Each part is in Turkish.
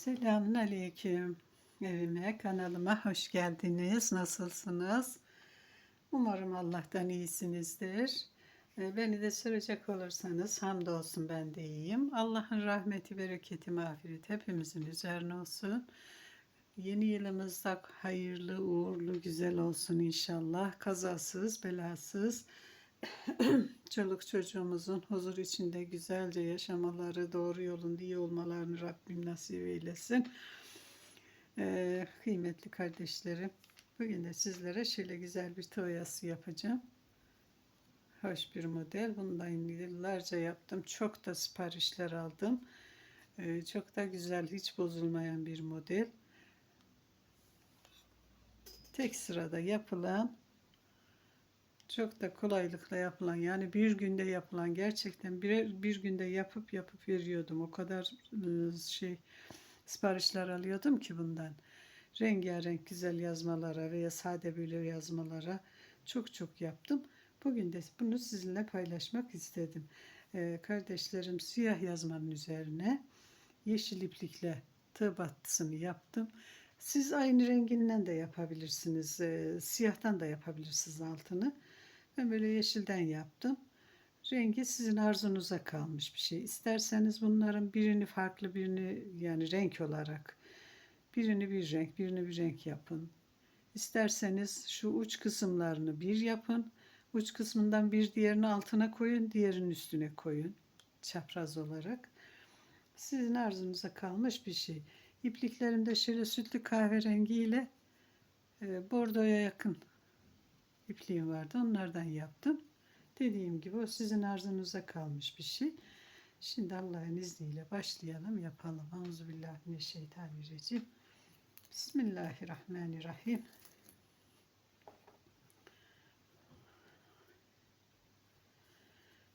Selamun Aleyküm. Evime, kanalıma hoş geldiniz. Nasılsınız? Umarım Allah'tan iyisinizdir. Ee, Beni de soracak olursanız hamdolsun ben de iyiyim. Allah'ın rahmeti, bereketi, mağfireti hepimizin üzerine olsun. Yeni yılımızda hayırlı, uğurlu, güzel olsun inşallah. Kazasız, belasız, çoluk çocuğumuzun huzur içinde güzelce yaşamaları, doğru yolunda iyi olmalarını Rabbim nasip eylesin. Ee, kıymetli kardeşlerim, bugün de sizlere şöyle güzel bir toyası yapacağım. Hoş bir model. Bundan yıllarca yaptım. Çok da siparişler aldım. Ee, çok da güzel, hiç bozulmayan bir model. Tek sırada yapılan çok da kolaylıkla yapılan yani bir günde yapılan gerçekten bir, bir günde yapıp yapıp veriyordum. O kadar ıı, şey siparişler alıyordum ki bundan. Rengarenk güzel yazmalara veya sade böyle yazmalara çok çok yaptım. Bugün de bunu sizinle paylaşmak istedim. Ee, kardeşlerim siyah yazmanın üzerine yeşil iplikle tığ battısını yaptım. Siz aynı renginden de yapabilirsiniz. Ee, siyahtan da yapabilirsiniz altını. Ben böyle yeşilden yaptım. Rengi sizin arzunuza kalmış bir şey. İsterseniz bunların birini farklı birini yani renk olarak birini bir renk birini bir renk yapın. İsterseniz şu uç kısımlarını bir yapın. Uç kısmından bir diğerini altına koyun, diğerinin üstüne koyun. Çapraz olarak. Sizin arzunuza kalmış bir şey. İpliklerimde şöyle sütlü kahverengi ile e, bordoya yakın ipliğim vardı. Onlardan yaptım. Dediğim gibi o sizin arzunuza kalmış bir şey. Şimdi Allah'ın izniyle başlayalım yapalım. Euzubillahimineşşeytanirracim. Bismillahirrahmanirrahim.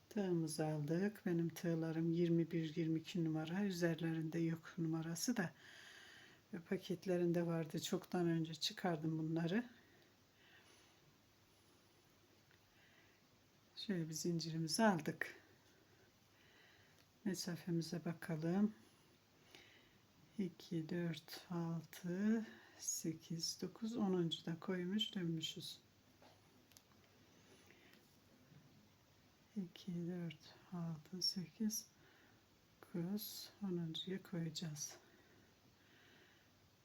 Tığımızı aldık. Benim tığlarım 21-22 numara. Üzerlerinde yok numarası da. Paketlerinde vardı. Çoktan önce çıkardım bunları. Şöyle bir zincirimizi aldık. Mesafemize bakalım. 2, 4, 6, 8, 9, 10. da koymuş dönmüşüz. 2, 4, 6, 8, 9, 10.ya koyacağız.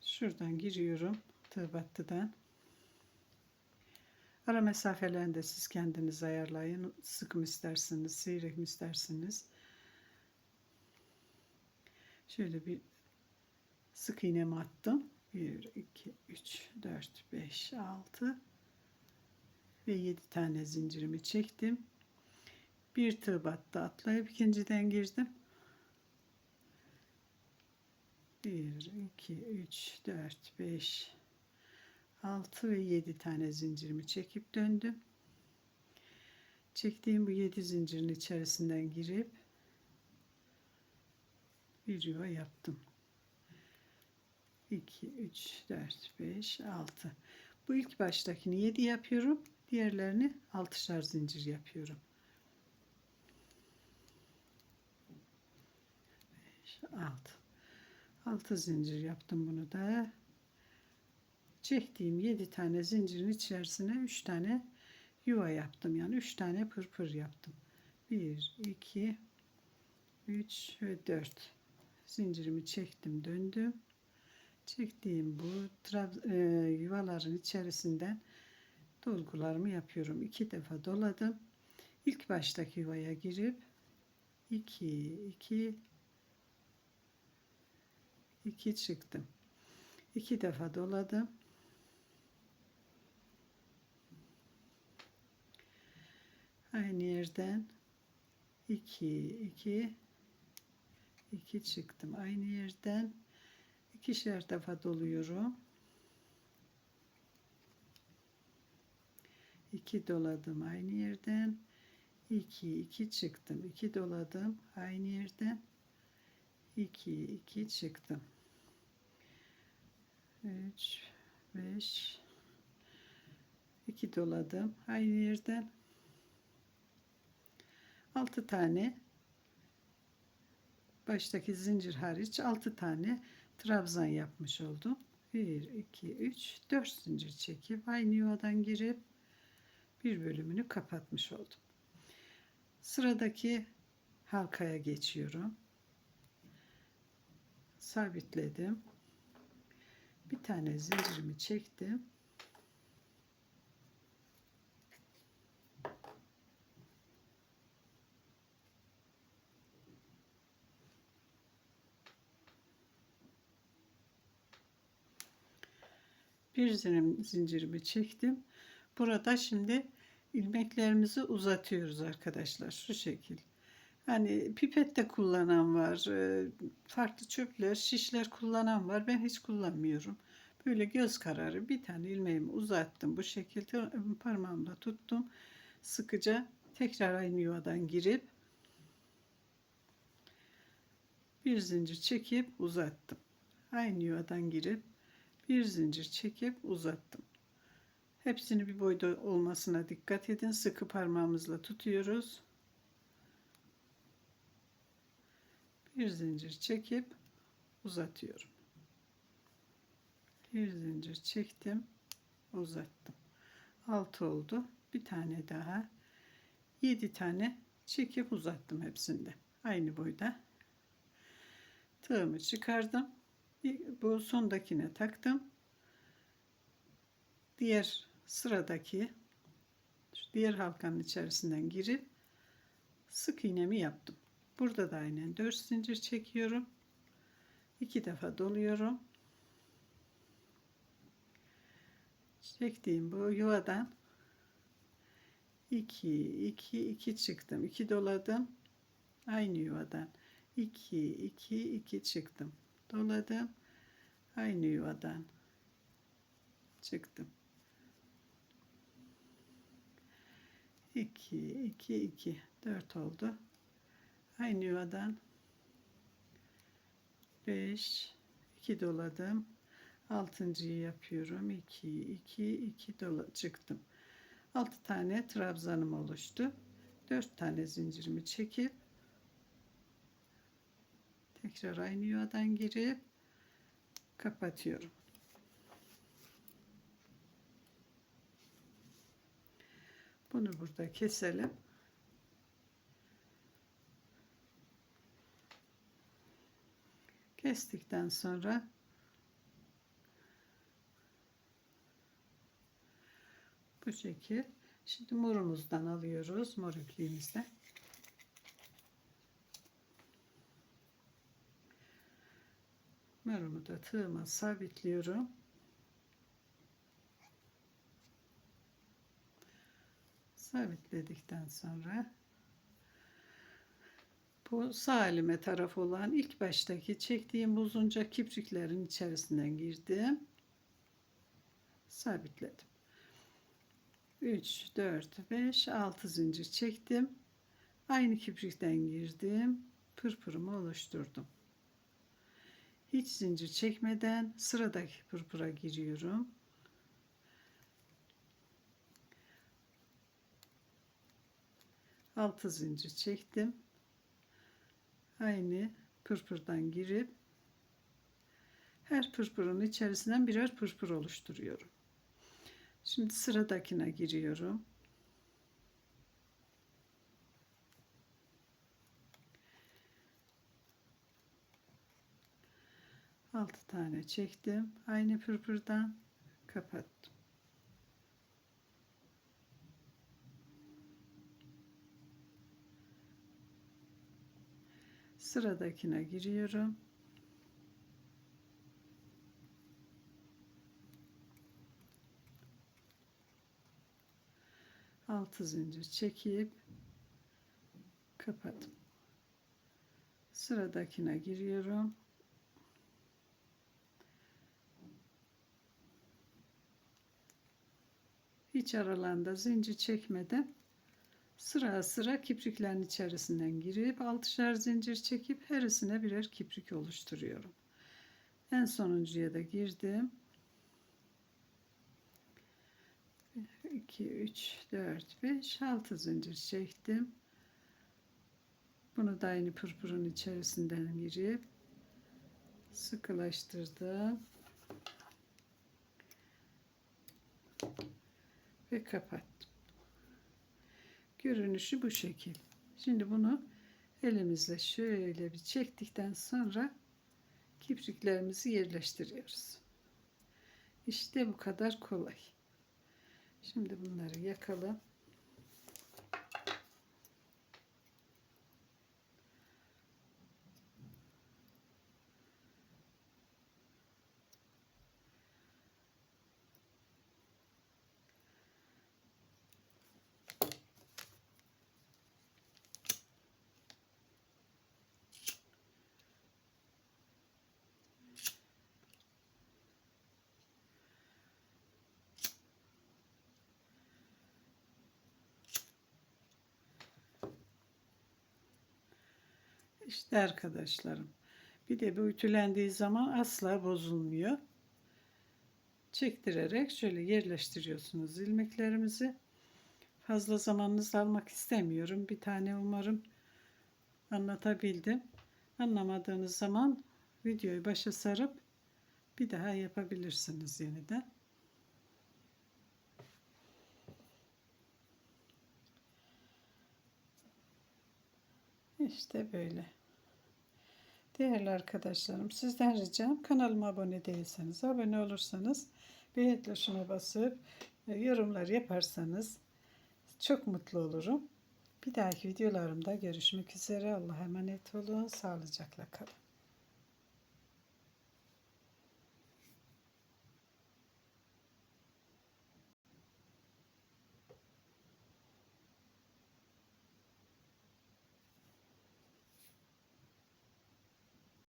Şuradan giriyorum tığ battıdan. Ara mesafelerini de siz kendiniz ayarlayın. Sık mı istersiniz, seyrek mi istersiniz? Şöyle bir sık iğnemi attım. 1, 2, 3, 4, 5, 6 ve 7 tane zincirimi çektim. Bir tığ battı atlayıp ikinciden girdim. 1, 2, 3, 4, 5, 6 ve 7 tane zincirimi çekip döndüm. Çektiğim bu 7 zincirin içerisinden girip bir yuva yaptım. 2, 3, 4, 5, 6. Bu ilk baştakini 7 yapıyorum. Diğerlerini 6'şar zincir yapıyorum. 5, 6. 6 zincir yaptım bunu da çektiğim 7 tane zincirin içerisine 3 tane yuva yaptım. Yani 3 tane pırpır yaptım. 1, 2, 3 ve 4 zincirimi çektim döndüm. Çektiğim bu e, yuvaların içerisinden dolgularımı yapıyorum. İki defa doladım. İlk baştaki yuvaya girip 2, 2, 2 çıktım. İki defa doladım. Aynı yerden 2 2 2 çıktım. Aynı yerden ikişer defa doluyorum. 2 doladım aynı yerden. 2 2 çıktım. 2 doladım aynı yerden. 2 2 çıktım. 3 5 2 doladım aynı yerden 6 tane baştaki zincir hariç 6 tane trabzan yapmış oldum. 1, 2, 3, 4 zincir çekip aynı yuvadan girip bir bölümünü kapatmış oldum. Sıradaki halkaya geçiyorum. Sabitledim. Bir tane zincirimi çektim. Bir zincir, zincirimi çektim. Burada şimdi ilmeklerimizi uzatıyoruz arkadaşlar. Şu şekil. Hani pipet de kullanan var. e, Farklı çöpler, şişler kullanan var. Ben hiç kullanmıyorum. Böyle göz kararı bir tane ilmeğimi uzattım. Bu şekilde parmağımla tuttum. Sıkıca tekrar aynı yuvadan girip bir zincir çekip uzattım. Aynı yuvadan girip bir zincir çekip uzattım. Hepsini bir boyda olmasına dikkat edin. Sıkı parmağımızla tutuyoruz. Bir zincir çekip uzatıyorum. Bir zincir çektim, uzattım. 6 oldu. Bir tane daha. 7 tane çekip uzattım hepsinde. Aynı boyda. Tığımı çıkardım. Bu sondakine taktım. Diğer sıradaki diğer halkanın içerisinden girip sık iğnemi yaptım. Burada da aynen 4 zincir çekiyorum. 2 defa doluyorum. Çektiğim bu yuvadan 2 2 2 çıktım. 2 doladım. Aynı yuvadan 2 2 2 çıktım. Doladım. Aynı yuvadan çıktım. 2 2 2 4 oldu. Aynı yuvadan 5 2 doladım. Altıncıyı yapıyorum. 2 2 2 dola çıktım. 6 tane trabzanım oluştu. 4 tane zincirimi çekip tekrar aynı yuvadan girip kapatıyorum. Bunu burada keselim. Kestikten sonra bu şekil. Şimdi morumuzdan alıyoruz. Mor ipliğimizden. Morumu da tığıma sabitliyorum. Sabitledikten sonra bu sağ elime taraf olan ilk baştaki çektiğim uzunca kipriklerin içerisinden girdim. Sabitledim. 3, 4, 5, 6 zincir çektim. Aynı kiprikten girdim. Pırpırımı oluşturdum. Hiç zincir çekmeden sıradaki pırpıra giriyorum. Altı zincir çektim. Aynı pırpırdan girip her pırpırın içerisinden birer pırpır oluşturuyorum. Şimdi sıradakine giriyorum. Altı tane çektim. Aynı pırpırdan kapattım. Sıradakine giriyorum. Altı zincir çekip kapattım. Sıradakine giriyorum. Hiç aralarında zincir çekmeden sıra sıra kipriklerin içerisinden girip altışar zincir çekip herisine birer kiprik oluşturuyorum. En sonuncuya da girdim. 2 3 4 5 6 zincir çektim. Bunu da aynı pırpırın içerisinden girip sıkılaştırdım ve kapattım. Görünüşü bu şekil. Şimdi bunu elimizle şöyle bir çektikten sonra kipriklerimizi yerleştiriyoruz. İşte bu kadar kolay. Şimdi bunları yakalım. İşte arkadaşlarım. Bir de bu ütülendiği zaman asla bozulmuyor. Çektirerek şöyle yerleştiriyorsunuz ilmeklerimizi. Fazla zamanınızı almak istemiyorum. Bir tane umarım anlatabildim. Anlamadığınız zaman videoyu başa sarıp bir daha yapabilirsiniz yeniden. İşte böyle. Değerli arkadaşlarım sizden ricam kanalıma abone değilseniz abone olursanız beğen tuşuna basıp e, yorumlar yaparsanız çok mutlu olurum. Bir dahaki videolarımda görüşmek üzere. Allah'a emanet olun. Sağlıcakla kalın.